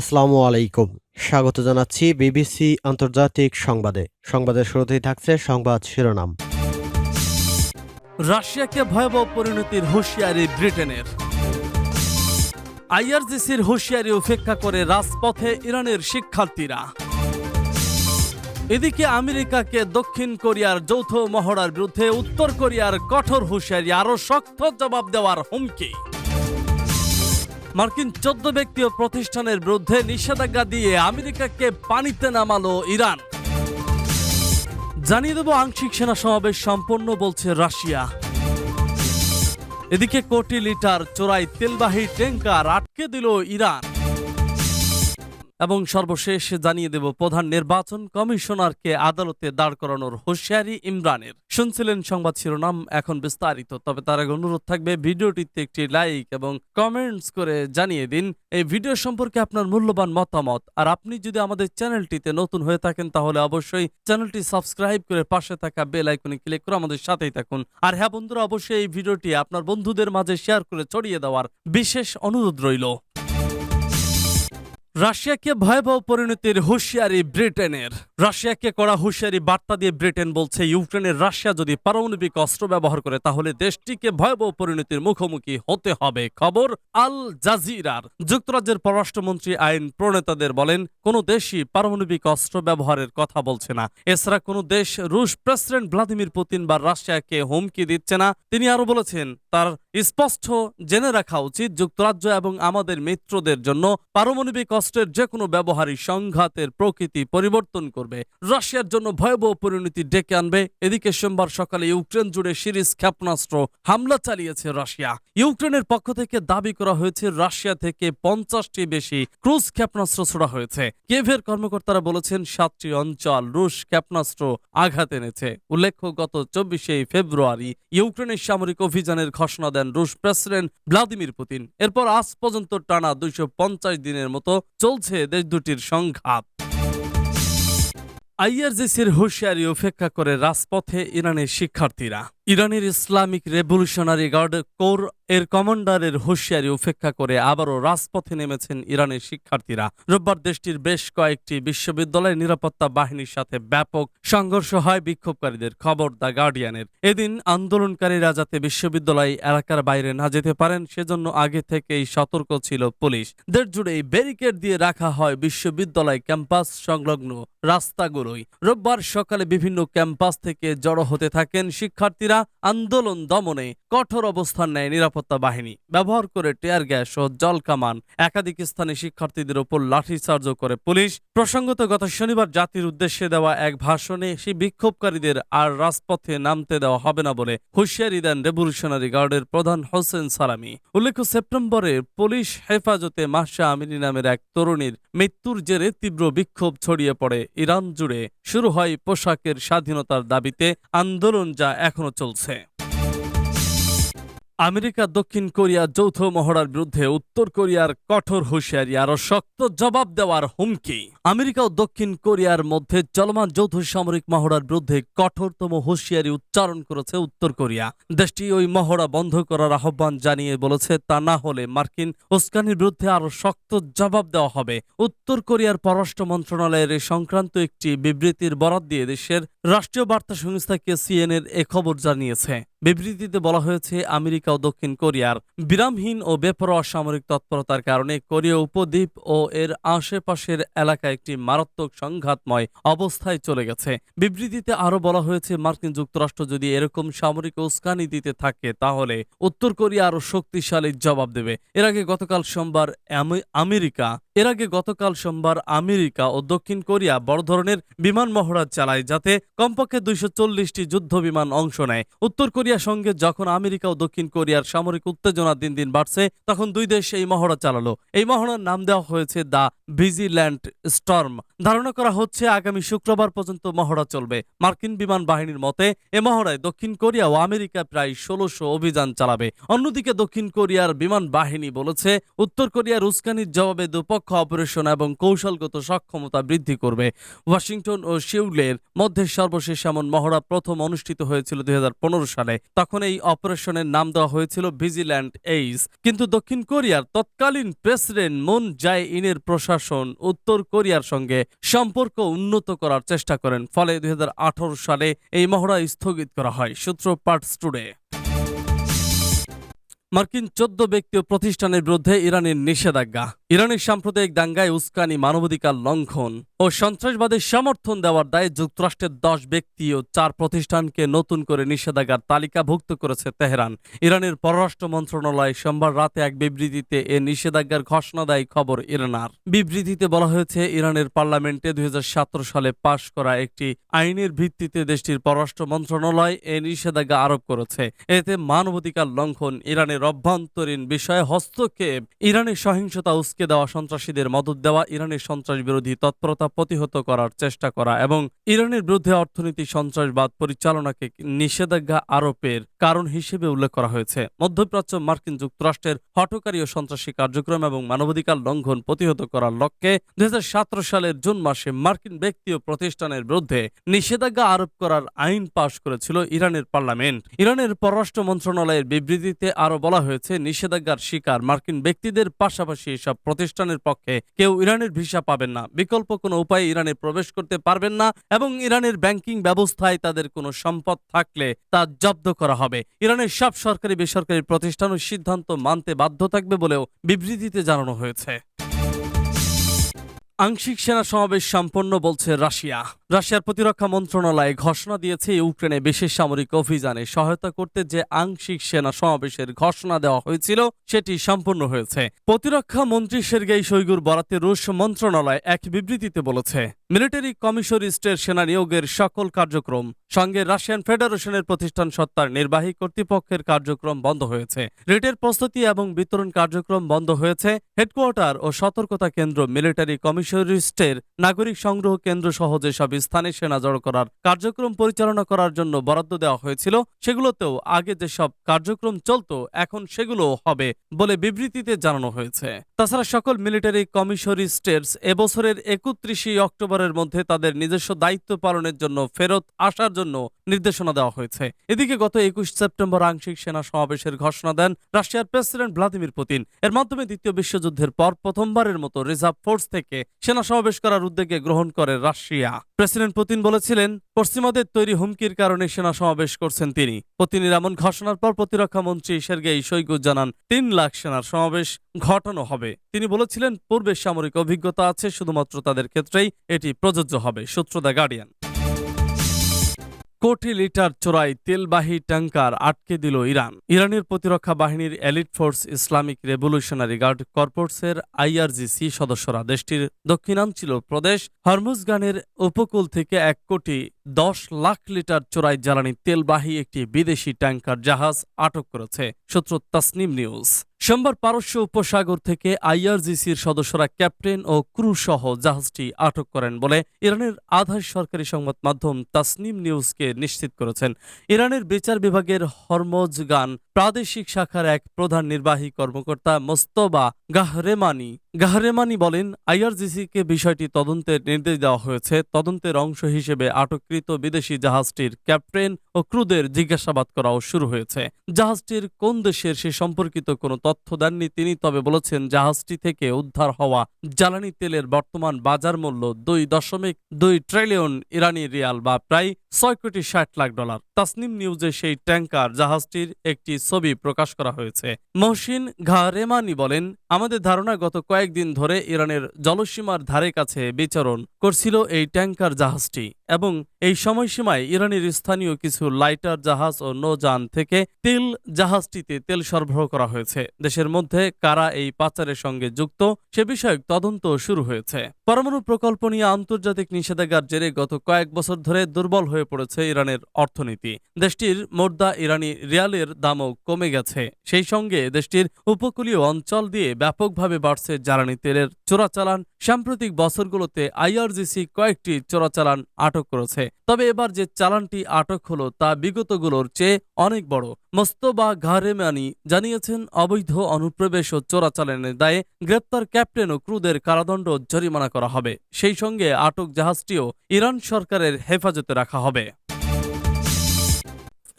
আসসালামু আলাইকুম। স্বাগত জানাচ্ছি বিবিসি আন্তর্জাতিক সংবাদে। সংবাদের শুরুতেই থাকছে সংবাদ শিরোনাম। রাশিয়াকে ভয়াবহ পরিণতির হুঁশিয়ারি ব্রিটেনের। আইআরজিসির হুঁশিয়ারি উপেক্ষা করে রাজপথে ইরানের শিক্ষার্থীরা। এদিকে আমেরিকাকে দক্ষিণ কোরিয়ার যৌথ মহড়ার বিরুদ্ধে উত্তর কোরিয়ার কঠোর হুঁশিয়ারি, আরও শক্ত জবাব দেওয়ার হুমকি। মার্কিন চোদ্দ ব্যক্তি ও প্রতিষ্ঠানের বিরুদ্ধে নিষেধাজ্ঞা দিয়ে আমেরিকাকে পানিতে নামালো ইরান। জানিয়ে দেব আংশিক সেনা সমাবেশ সম্পন্ন বলছে রাশিয়া। এদিকে কোটি লিটার চোরাই তেলবাহী ট্যাঙ্কার আটকে দিল ইরান। এবং সর্বশেষ জানিয়ে দেব, প্রধান নির্বাচন কমিশনারকে আদালতে দাঁড় করানোর হুঁশিয়ারি ইমরানের। শুনছিলেন সংবাদ শিরোনাম, এখন বিস্তারিত। তবে তার আগে অনুরোধ থাকবে, ভিডিওটিতে একটি লাইক এবং কমেন্টস করে জানিয়ে দিন। এই ভিডিও সম্পর্কে আপনার মূল্যবান মতামত। আর আপনি যদি আমাদের চ্যানেলটিতে নতুন হয়ে থাকেন, তাহলে অবশ্যই চ্যানেলটি সাবস্ক্রাইব করে পাশে থাকা বেল আইকনে ক্লিক করে আমাদের সাথেই থাকুন। আর হ্যাঁ বন্ধুরা, অবশ্যই এই ভিডিওটি আপনার বন্ধুদের মাঝে শেয়ার করে ছড়িয়ে দেওয়ার বিশেষ অনুরোধ রইল। রাশিয়াকে ভয়াবহ পরিণতির হুঁশিয়ারি ব্রিটেনের। রাশিয়াকে করা হুঁশিয়ারি বার্তা দিয়ে ব্রিটেন বলছে, ইউক্রেনের রাশিয়া যদি পারমাণবিক অস্ত্র ব্যবহার করে, তাহলে দেশটিকে ভয়াবহ পরিণতির মুখোমুখি হতে হবে। খবর আল জাজিরার। যুক্তরাজ্যের পররাষ্ট্রমন্ত্রী আইন প্রণেতাদের বলেন, কোনো দেশই পারমাণবিক অস্ত্র ব্যবহারের কথা বলছে না। এছাড়া কোনো দেশ রুশ প্রেসিডেন্ট ভ্লাদিমির পুতিন বা রাশিয়াকে হুমকি দিচ্ছে না। তিনি আরও বলেছেন, তার স্পষ্ট জেনে রাখা উচিত যুক্তরাজ্য এবং আমাদের মিত্রদের জন্য পারমাণবিক অস্ত্রের যে কোনো ব্যবহারই সংঘাতের প্রকৃতি পরিবর্তন করবে। রাশিয়ার জন্য ভয়াবহ পরিণতি ডেকে আনবে। এদিকে সোমবার সকালে ইউক্রেন জুড়ে সিরিজ ক্ষেপণাস্ত্র হামলা চালিয়েছে রাশিয়া। ইউক্রেনের পক্ষ থেকে দাবি করা হয়েছে, রাশিয়া থেকে পঞ্চাশটি বেশি ক্রুজ ক্ষেপণাস্ত্র ছোড়া হয়েছে। কেভের কর্মকর্তারা বলেছেন, সাতটি অঞ্চল রুশ ক্ষেপণাস্ত্র আঘাত এনেছে। উল্লেখ্য, গত চব্বিশে ফেব্রুয়ারি ইউক্রেনের সামরিক অভিযানের ঘোষণা দেন রুশ প্রেসিডেন্ট ভ্লাদিমির পুতিন। এরপর আজ পর্যন্ত টানা দুইশ পঞ্চাশ দিনের মতো চলছে দেশ দুটির সংঘাত। আইআরজিসির হুঁশিয়ারি উপেক্ষা করে রাজপথে ইরানের শিক্ষার্থীরা। ইরানের ইসলামিক রেভলিউশনারি গার্ড কোর এর কমান্ডারের হুঁশিয়ারি উপেক্ষা করে আবারও রাজপথে নেমেছেন ইরানের শিক্ষার্থীরা। রোববার দেশটির বেশ কয়েকটি বিশ্ববিদ্যালয়ের নিরাপত্তা বাহিনীর সাথে ব্যাপক সংঘর্ষ হয় বিক্ষোভকারীদের খবর দ্য গার্ডিয়ানের। এদিন আন্দোলনকারীরা যাতে বিশ্ববিদ্যালয় এলাকার বাইরে না যেতে পারেন, সেজন্য আগে থেকেই সতর্ক ছিল পুলিশ। দেশ জুড়েই ব্যারিকেড দিয়ে রাখা হয় বিশ্ববিদ্যালয় ক্যাম্পাস সংলগ্ন রাস্তাগুলোই। রোববার সকালে বিভিন্ন ক্যাম্পাস থেকে জড়ো হতে থাকেন শিক্ষার্থীরা। আন্দোলন দমনে কঠোর অবস্থান নেয় নিরাপত্তা বাহিনী। ব্যবহার করে টিয়ার গ্যাস ও জল কামান। একাধিক স্থানে শিক্ষার্থীদের উপর লাঠিচার্জও করে পুলিশ। প্রসঙ্গত, গত শনিবার জাতির উদ্দেশ্যে দেওয়া এক ভাষণে সেই বিক্ষোভকারীদের আর রাজপথে নামতে দেওয়া হবে না বলে হুঁশিয়ারি দেন রেভলিউশনারি গার্ডের প্রধান হোসেন সালামি। উল্লেখ্য, সেপ্টেম্বরে পুলিশ হেফাজতে মাহশা আমিনী নামের এক তরুণীর মৃত্যুর জেরে তীব্র বিক্ষোভ ছড়িয়ে পড়ে। ইরান জুড়ে শুরু হয় পোশাকের স্বাধীনতার দাবিতে। আন্দোলন যা এখনও চলছে। আমেরিকা, দক্ষিণ কোরিয়া যৌথ মহড়ার বিরুদ্ধে উত্তর কোরিয়ার কঠোর হুঁশিয়ারি আরও শক্ত জবাব দেওয়ার হুমকি। আমেরিকা ও দক্ষিণ কোরিয়ার মধ্যে চলমান যৌথ সামরিক মহড়ার বিরুদ্ধে কঠোরতম হুঁশিয়ারি উচ্চারণ করেছে উত্তর কোরিয়া। দেশটি ওই মহড়া বন্ধ করার আহ্বান জানিয়ে বলেছে, তা না হলে মার্কিন উস্কানির বিরুদ্ধে আরও শক্ত জবাব দেওয়া হবে। উত্তর কোরিয়ার পররাষ্ট্র মন্ত্রণালয়ের এ সংক্রান্ত একটি বিবৃতির বরাত দিয়ে দেশের রাষ্ট্রীয় বার্তা সংস্থাকে সিএনএর এ খবর জানিয়েছে। বিবৃতিতে বলা হয়েছে, আমেরিকা ও দক্ষিণ কোরিয়ার বিরামহীন ও বেপরোয়া সামরিক তৎপরতার কারণে কোরীয় উপদ্বীপ ও এর আশেপাশের এলাকায় একটি মারাত্মক সংঘাতময় অবস্থায় চলে গেছে। বিবৃতিতে আরও বলা হয়েছে, মার্কিন যুক্তরাষ্ট্র যদি এরকম সামরিক উস্কানি দিতে থাকে, তাহলে উত্তর কোরিয়া আরও শক্তিশালী জবাব দেবে। এর আগে গতকাল সোমবার আমেরিকা, এর আগে গতকাল সোমবার আমেরিকা ও দক্ষিণ কোরিয়া বড় ধরনের বিমান মহড়া চালায়, যাতে কমপক্ষে দুইশো চল্লিশটি যুদ্ধ বিমান অংশ নেয়। উত্তর কোরিয়ার সঙ্গে যখন আমেরিকা ও দক্ষিণ কোরিয়ার সামরিক উত্তেজনা দিন দিন বাড়ছে, তখন দুই দেশ এই মহড়া চালালো। এই মহড়ার নাম দেওয়া হয়েছে দ্য ভিজিল্যান্ড স্টর্ম। ধারণা করা হচ্ছে আগামী শুক্রবার পর্যন্ত মহড়া চলবে। মার্কিন বিমান বাহিনীর মতে, এ মহড়ায় দক্ষিণ কোরিয়া ও আমেরিকা প্রায় ষোলোশো অভিযান চালাবে। অন্যদিকে দক্ষিণ কোরিয়ার বিমান বাহিনী বলেছে, উত্তর কোরিয়ার উস্কানির জবাবে দুপক্ষ অপারেশন এবং কৌশলগত সক্ষমতা বৃদ্ধি করবে। ওয়াশিংটন ও সিউলের মধ্যে সর্বশেষ এমন মহড়া প্রথম অনুষ্ঠিত হয়েছিল দুই হাজার পনেরো সালে। তখন এই অপারেশনের নাম দেওয়া হয়েছিল ভিজিল্যান্ড এইস কিন্তু দক্ষিণ কোরিয়ার তৎকালীন প্রেসিডেন্ট মুন জাই ইনের প্রশাসন উত্তর কোরিয়ার সঙ্গে সম্পর্ক উন্নত করার চেষ্টা করেন, ফলে দু হাজার আঠারো সালে এই মহড়া স্থগিত করা হয়, সূত্র পার্টস টুডে। মার্কিন চোদ্দ ব্যক্তি ও প্রতিষ্ঠানের বিরুদ্ধে ইরানের নিষেধাজ্ঞা। ইরানের সাম্প্রদায়িক দাঙ্গায় উস্কানি, মানবাধিকার লঙ্ঘন ও সন্ত্রাসবাদের সমর্থন দেওয়ার দায়ে যুক্তরাষ্ট্রের দশ ব্যক্তি ও চার প্রতিষ্ঠানকে নতুন করে নিষেধাজ্ঞার তালিকাভুক্ত করেছে তেহরান। ইরানের পররাষ্ট্র মন্ত্রণালয় সোমবার রাতে এক বিবৃতিতে এ নিষেধাজ্ঞার ঘোষণা দেয় খবর ইরানার। বিবৃতিতে বলা হয়েছে, ইরানের পার্লামেন্টে দুই হাজার সতেরো সালে পাশ করা একটি আইনের ভিত্তিতে দেশটির পররাষ্ট্র মন্ত্রণালয় এ নিষেধাজ্ঞা আরোপ করেছে। এতে মানবাধিকার লঙ্ঘন, ইরানের অভ্যন্তরীণ বিষয়ে হস্তক্ষেপ, ইরানের সহিংসতা দেওয়া সন্ত্রাসীদের মদত দেওয়া ইরানের সন্ত্রাস বিরোধী তৎপরতা প্রতিহত করার চেষ্টা করা এবং ইরানের বিরুদ্ধে অর্থনীতি সন্ত্রাসবাদ পরিচালনাকে নিষেধাজ্ঞা আরোপের কারণ হিসেবে উল্লেখ করা হয়েছে। মধ্যপ্রাচ্য মার্কিন যুক্তরাষ্ট্রের হটকারী ও সন্ত্রাসী কার্যক্রম এবং মানবাধিকার লঙ্ঘন প্রতিহত করার লক্ষ্যে দু হাজার সতেরো সালের জুন মাসে মার্কিন ব্যক্তি ও প্রতিষ্ঠানের বিরুদ্ধে নিষেধাজ্ঞা আরোপ করার আইন পাশ করেছিল ইরানের পার্লামেন্ট। ইরানের পররাষ্ট্র মন্ত্রণালয়ের বিবৃতিতে আরও বলা হয়েছে, নিষেধাজ্ঞার শিকার মার্কিন ব্যক্তিদের পাশাপাশি এসব প্রতিষ্ঠানের পক্ষে কেউ ইরানের ভিসা পাবেন না। বিকল্প কোনো উপায়ে ইরানে প্রবেশ করতে পারবেন না এবং ইরানের ব্যাংকিং ব্যবস্থায় তাদের কোনো সম্পদ থাকলে তা জব্দ করা হবে। ইরানের সব সরকারি বেসরকারি প্রতিষ্ঠানও সিদ্ধান্ত মানতে বাধ্য থাকবে বলেও বিবৃতিতে জানানো হয়েছে। আংশিক সেনা সমাবেশ সম্পন্ন বলছে রাশিয়া। রাশিয়ার প্রতিরক্ষা মন্ত্রণালয় ঘোষণা দিয়েছে, ইউক্রেনে বিশেষ সামরিক অভিযানে সহায়তা করতে যে আংশিক সেনা সমাবেশের ঘোষণা দেওয়া হয়েছিল, সেটি সম্পন্ন হয়েছে। প্রতিরক্ষা মন্ত্রী সের্গেই শৈগুর বরাতে রুশ মন্ত্রণালয় এক বিবৃতিতে বলেছে, মিলিটারি কমিশনারিস্টের সেনা নিয়োগের সকল কার্যক্রম সঙ্গে রাশিয়ান ফেডারেশনের প্রতিষ্ঠান সত্তার নির্বাহী কর্তৃপক্ষের কার্যক্রম বন্ধ হয়েছে। রেটের প্রস্তুতি এবং বিতরণ কার্যক্রম বন্ধ হয়েছে। হেডকোয়ার্টার ও সতর্কতা কেন্দ্র মিলিটারি কমিশনারিস্টের নাগরিক সংগ্রহ কেন্দ্র সহ যেসব স্থানে সেনা জড়ো করার কার্যক্রম পরিচালনা করার জন্য বরাদ্দ দেওয়া হয়েছিল, সেগুলোতেও আগে যেসব কার্যক্রম চলত, এখন সেগুলো হবে বলে বিবৃতিতে জানানো হয়েছে। তাছাড়া সকল মিলিটারি কমিশনারিস্টেটস এবছরের একত্রিশে অক্টোবরের মধ্যে তাদের নিজস্ব দায়িত্ব পালনের জন্য ফেরত আসার জন্য নির্দেশনা দেওয়া হয়েছে। এদিকে গত একুশ সেপ্টেম্বর আংশিক সেনা সমাবেশের ঘোষণা দেন রাশিয়ার প্রেসিডেন্ট ভ্লাদিমির পুতিন। এর মাধ্যমে দ্বিতীয় বিশ্বযুদ্ধের পর প্রথমবারের মতো রিজার্ভ ফোর্স থেকে সেনা সমাবেশ করার উদ্যোগে গ্রহণ করে রাশিয়া। প্রেসিডেন্ট পুতিন বলেছিলেন, পশ্চিমাদের তৈরি হুমকির কারণে সেনা সমাবেশ করছেন তিনি। পুতিনের এমন ঘোষণার পর প্রতিরক্ষা মন্ত্রী সের্গেই শৈগু জানান, তিন লাখ সেনার সমাবেশ ঘটানো হবে। তিনি বলেছিলেন, পূর্বের সামরিক অভিজ্ঞতা আছে, শুধুমাত্র তাদের ক্ষেত্রেই এটি প্রযোজ্য হবে, সূত্র দ্য গার্ডিয়ান। কোটি লিটার চোরাই তেলবাহী ট্যাঙ্কার আটকে দিল ইরান। ইরানের প্রতিরক্ষা বাহিনীর elite force Islamic revolutionary guard কর্পোর্টসের IRGC সদস্যরা দেশটির দক্ষিণাঞ্চল প্রদেশ হরমুজগানের উপকূল থেকে এক কোটি দশ লাখ লিটার চোরাই জ্বালানি তেলবাহী একটি বিদেশি ট্যাঙ্কার জাহাজ আটক করেছে, সূত্র তাসনিম নিউজ। সোমবার পারস্য উপসাগর থেকে আইআরজিসির সদস্যরা ক্যাপ্টেন ও ক্রু সহ জাহাজটি আটক করেন বলে ইরানের আধার সরকারি সংবাদ মাধ্যম তাসনিম নিউজকে নিশ্চিত করেছেন। ইরানের বিচার বিভাগের হরমোজগান প্রাদেশিক শাখার এক প্রধান নির্বাহী কর্মকর্তা মোস্তবা গাহরেমানি গাহরেমানি বলেন, আইআরজিসিকে বিষয়টি তদন্তের নির্দেশ দেওয়া হয়েছে, তদন্তের অংশ হিসেবে আটককৃত বিদেশি জাহাজটির ক্যাপ্টেন ও ক্রুদের জিজ্ঞাসাবাদ করাও শুরু হয়েছে। জাহাজটির কোন দেশের সে সম্পর্কিত কোনো তথ্য দেননি তিনি, তবে বলেছেন জাহাজটি থেকে উদ্ধার হওয়া জ্বালানি তেলের বর্তমান বাজার মূল্য দুই দশমিক দুই ট্রিলিয়ন ইরানি রিয়াল বা প্রায় ছয় কোটি ষাট লাখ ডলার। তাসনিম নিউজে সেই ট্যাঙ্কার জাহাজটির একটি ছবি প্রকাশ করা হয়েছে। মহসিন ঘারেমানি বলেন, আমাদের ধারণা গত কয়েকদিন ধরে ইরানের জলসীমার ধারে কাছে বিচরণ করছিল এই ট্যাঙ্কার জাহাজটি এবং এই সময়সীমায় ইরানের স্থানীয় কিছু লাইটার জাহাজ ও নৌযান থেকে তেল জাহাজটিতে তেল সরবরাহ করা হয়েছে। দেশের মধ্যে কারা এই পাচারের সঙ্গে যুক্ত, সে বিষয়ক তদন্ত শুরু হয়েছে। পরমাণু প্রকল্প নিয়ে আন্তর্জাতিক নিষেধাজ্ঞার জেরে গত কয়েক বছর ধরে দুর্বল হয়ে পড়েছে ইরানের অর্থনীতি। দেশটির মোর্দা ইরানি রিয়ালের দামও কমে গেছে। সেই সঙ্গে দেশটির উপকূলীয় অঞ্চল দিয়ে ব্যাপকভাবে বাড়ছে জ্বালানি তেলের চোরাচালান। সাম্প্রতিক বছরগুলোতে আইআরজিসি কয়েকটি চোরাচালান আটক করেছে। তবে এবার যে চালানটি আটক হলো তা বিগতগুলোর চেয়ে অনেক বড়। মোস্তবা ঘারেমানি জানিয়েছেন, অবৈধ অনুপ্রবেশ ও চোরাচালানের দায়ে গ্রেপ্তার ক্যাপ্টেন ও ক্রুদের কারাদণ্ড জরিমানা করা হবে। সেই সঙ্গে আটক জাহাজটিও ইরান সরকারের হেফাজতে রাখা হবে।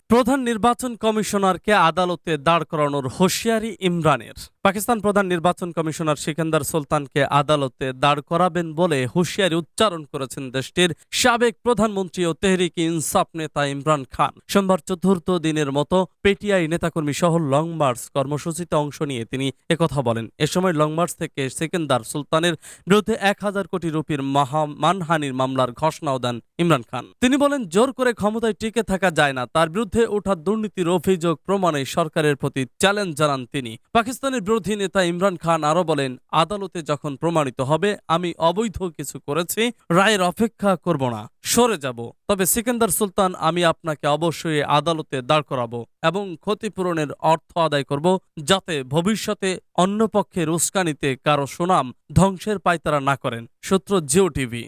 প্রধান নির্বাচন কমিশনারকে আদালতে দাঁড় করানোর হুঁশিয়ারি ইমরানের। পাকিস্তান প্রধান নির্বাচন কমিশনার সিকান্দার সুলতানকে আদালতে দাঁড় করাবেন বলে হুঁশিয়ারি উচ্চারণ করেছেন দেশটির সাবেক প্রধানমন্ত্রী ও তেহরিক ইনসাফ নেতা ইমরান খান। সোমবার চতুর্থ দিনের মতো পেটিআই নেতাকর্মী সহ লং মার্চ কর্মসূচিতে অংশ নিয়ে তিনি একথা বলেন। এ সময় লং মার্চ থেকে সিকান্দার সুলতানের বিরুদ্ধে এক হাজার কোটি রুপির মহা মানহানির মামলার ঘোষণাও দেন ইমরান খান। তিনি বলেন, জোর করে ক্ষমতায় টিকে থাকা যায় না। তার বিরুদ্ধে ওঠা দুর্নীতির অভিযোগ প্রমাণে সরকারের প্রতি চ্যালেঞ্জ জানান তিনি। পাকিস্তানের বিরোধী নেতা ইমরান খান আরও বলেন, আদালতে যখন প্রমাণিত হবে, আমি অবৈধ কিছু করেছি, রায়ের অপেক্ষা করব না, সরে যাব। তবে সিকান্দার সুলতান, আমি আপনাকে অবশ্যই আদালতে দাঁড় করাবো এবং ক্ষতিপূরণের অর্থ আদায় করব যাতে ভবিষ্যতে অন্য পক্ষের উস্কানিতে কারও সুনাম ধ্বংসের পায়তারা না করেন। সূত্র জিও টিভি।